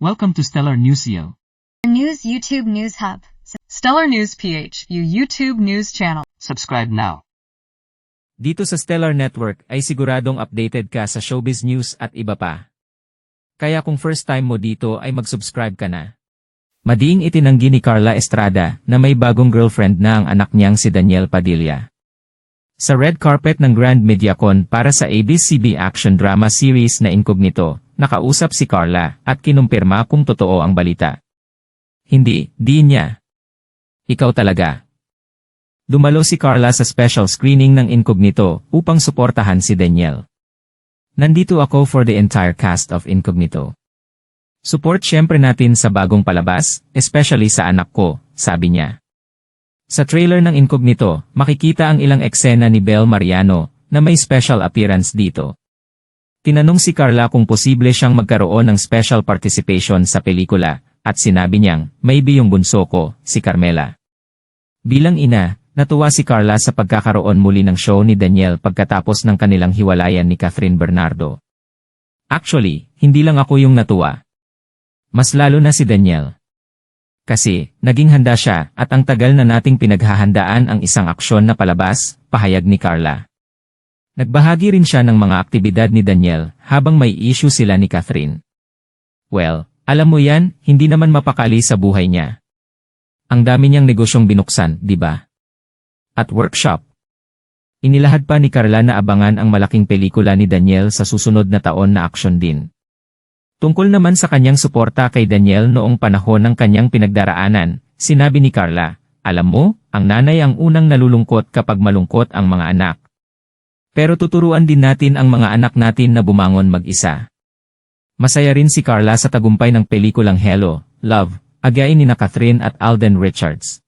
Welcome to Stellar Newsio. News YouTube News Hub. Stellar News PH, you YouTube news channel. Subscribe now. Dito sa Stellar Network ay siguradong updated ka sa showbiz news at iba pa. Kaya kung first time mo dito ay mag-subscribe ka na. Madiing itinanggi ni Carla Estrada na may bagong girlfriend na ang anak niyang si Daniel Padilla. Sa red carpet ng Grand Mediacon para sa ABCB action drama series na Incognito, nakausap si Carla at kinumpirma kung totoo ang balita. Hindi, di niya. Ikaw talaga. Dumalo si Carla sa special screening ng Incognito upang suportahan si Daniel. Nandito ako for the entire cast of Incognito. Support syempre natin sa bagong palabas, especially sa anak ko, sabi niya. Sa trailer ng Incognito, makikita ang ilang eksena ni Bel Mariano na may special appearance dito. Tinanong si Carla kung posible siyang magkaroon ng special participation sa pelikula at sinabi niyang, maybe yung bunso ko, si Carmela. Bilang ina, natuwa si Carla sa pagkakaroon muli ng show ni Daniel pagkatapos ng kanilang hiwalayan ni Catherine Bernardo. Actually, hindi lang ako yung natuwa. Mas lalo na si Daniel. Kasi, naging handa siya at ang tagal na nating pinaghahandaan ang isang aksyon na palabas, pahayag ni Carla. Nagbahagi rin siya ng mga aktibidad ni Daniel habang may issue sila ni Catherine. Well, alam mo yan, hindi naman mapakali sa buhay niya. Ang dami niyang negosyong binuksan, di ba? At workshop. Inilahad pa ni Carla na abangan ang malaking pelikula ni Daniel sa susunod na taon na aksyon din. Tungkol naman sa kanyang suporta kay Daniel noong panahon ng kanyang pinagdaraanan, sinabi ni Carla, Alam mo, ang nanay ang unang nalulungkot kapag malungkot ang mga anak. Pero tuturuan din natin ang mga anak natin na bumangon mag-isa. Masaya rin si Carla sa tagumpay ng pelikulang Hello, Love, agayin ni na Catherine at Alden Richards.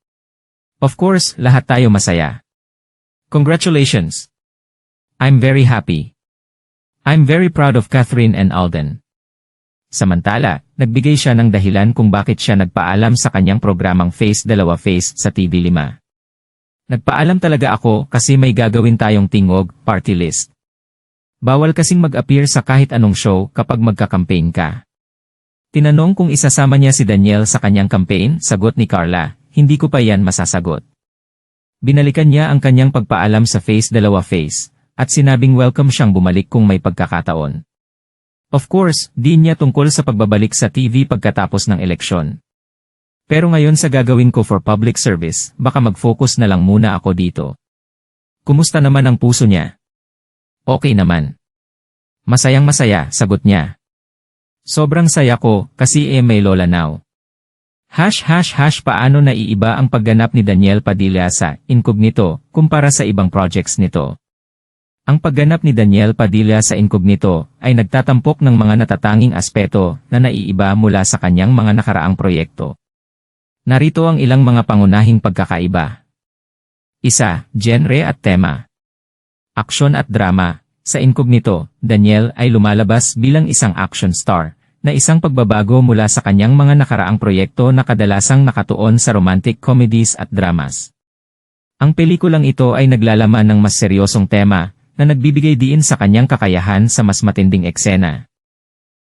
Of course, lahat tayo masaya. Congratulations! I'm very happy. I'm very proud of Catherine and Alden. Samantala, nagbigay siya ng dahilan kung bakit siya nagpaalam sa kanyang programang Face Dalawa Face sa TV5. Nagpaalam talaga ako kasi may gagawin tayong tingog, party list. Bawal kasing mag-appear sa kahit anong show kapag magka-campaign ka. Tinanong kung isasama niya si Daniel sa kanyang campaign, sagot ni Carla, hindi ko pa yan masasagot. Binalikan niya ang kanyang pagpaalam sa Face Dalawa Face, at sinabing welcome siyang bumalik kung may pagkakataon. Of course, di niya tungkol sa pagbabalik sa TV pagkatapos ng eleksyon. Pero ngayon sa gagawin ko for public service, baka mag-focus na lang muna ako dito. Kumusta naman ang puso niya? Okay naman. Masayang masaya, sagot niya. Sobrang saya ko, kasi eh may lola now. Hash hash hash paano naiiba ang pagganap ni Daniel Padilla sa Incognito kumpara sa ibang projects nito. Ang pagganap ni Daniel Padilla sa Incognito ay nagtatampok ng mga natatanging aspeto na naiiba mula sa kanyang mga nakaraang proyekto. Narito ang ilang mga pangunahing pagkakaiba. Isa, genre at tema. Aksyon at drama. Sa Incognito, Daniel ay lumalabas bilang isang action star, na isang pagbabago mula sa kanyang mga nakaraang proyekto na kadalasang nakatuon sa romantic comedies at dramas. Ang pelikulang ito ay naglalaman ng mas seryosong tema, na nagbibigay diin sa kanyang kakayahan sa mas matinding eksena.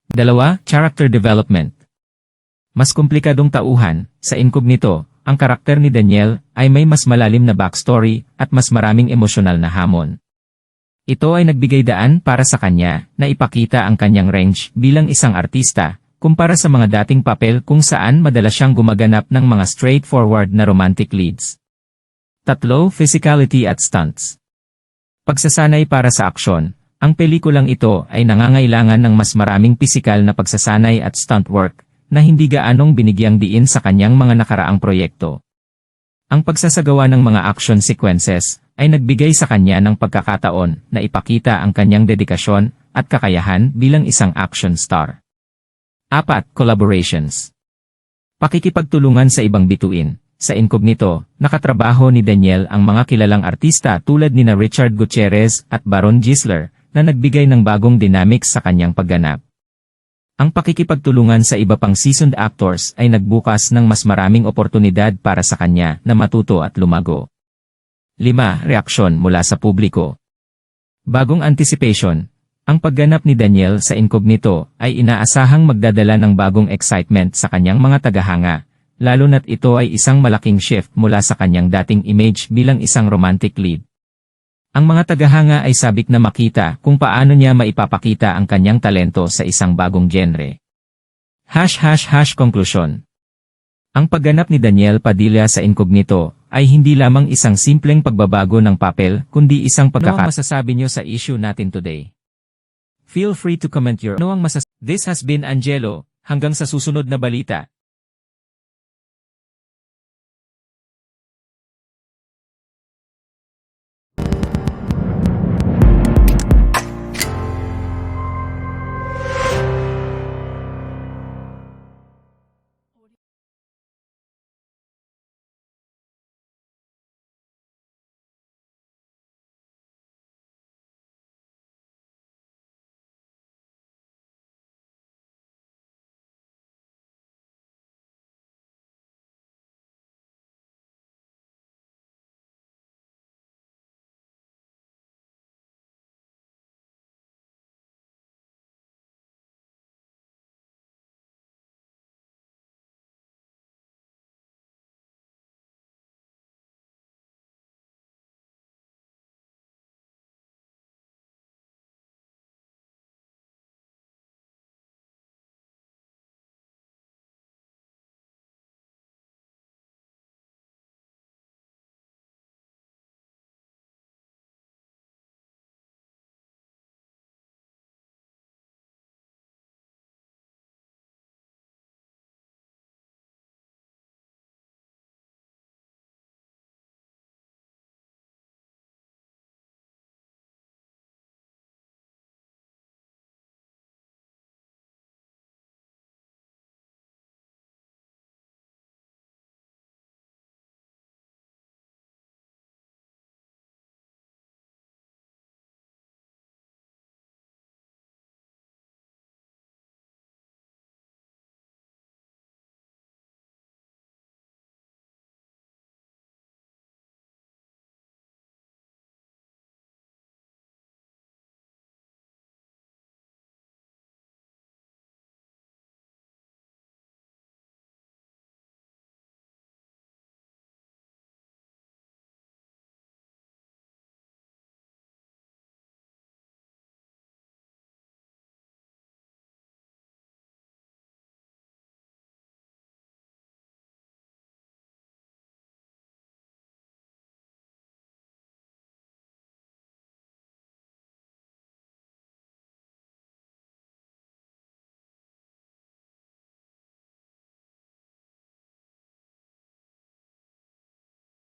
Dalawa, character development. Mas komplikadong tauhan, sa incognito, ang karakter ni Daniel ay may mas malalim na backstory at mas maraming emosyonal na hamon. Ito ay nagbigay daan para sa kanya na ipakita ang kanyang range bilang isang artista, kumpara sa mga dating papel kung saan madalas siyang gumaganap ng mga straightforward na romantic leads. Tatlo, physicality at stunts. Pagsasanay para sa aksyon. Ang pelikulang ito ay nangangailangan ng mas maraming pisikal na pagsasanay at stunt work na hindi gaanong binigyang diin sa kanyang mga nakaraang proyekto. Ang pagsasagawa ng mga action sequences ay nagbigay sa kanya ng pagkakataon na ipakita ang kanyang dedikasyon at kakayahan bilang isang action star. 4. Collaborations Pakikipagtulungan sa ibang bituin sa Incognito, nakatrabaho ni Daniel ang mga kilalang artista tulad ni na Richard Gutierrez at Baron Gisler na nagbigay ng bagong dynamics sa kanyang pagganap. Ang pakikipagtulungan sa iba pang seasoned actors ay nagbukas ng mas maraming oportunidad para sa kanya na matuto at lumago. 5. Reaksyon mula sa publiko Bagong anticipation Ang pagganap ni Daniel sa incognito ay inaasahang magdadala ng bagong excitement sa kanyang mga tagahanga, lalo na't ito ay isang malaking shift mula sa kanyang dating image bilang isang romantic lead. Ang mga tagahanga ay sabik na makita kung paano niya maipapakita ang kanyang talento sa isang bagong genre. Hash hash hash conclusion. Ang pagganap ni Daniel Padilla sa incognito ay hindi lamang isang simpleng pagbabago ng papel kundi isang pagkaka... Ano masasabi niyo sa issue natin today? Feel free to comment your ano ang masas... This has been Angelo, hanggang sa susunod na balita.